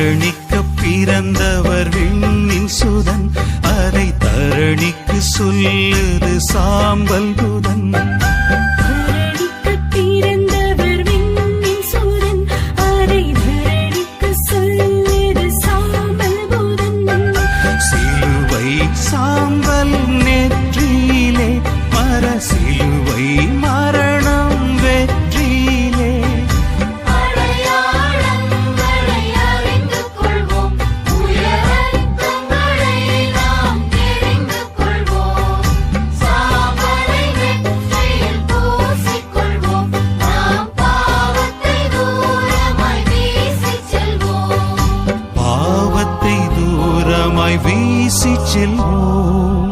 தரணிக்க பிறந்தவர் விண்ணின் சுதன். அதை தரணிக்கு சொல்லுது சாம்பல் புதன். சாம்பல் si chiến hồ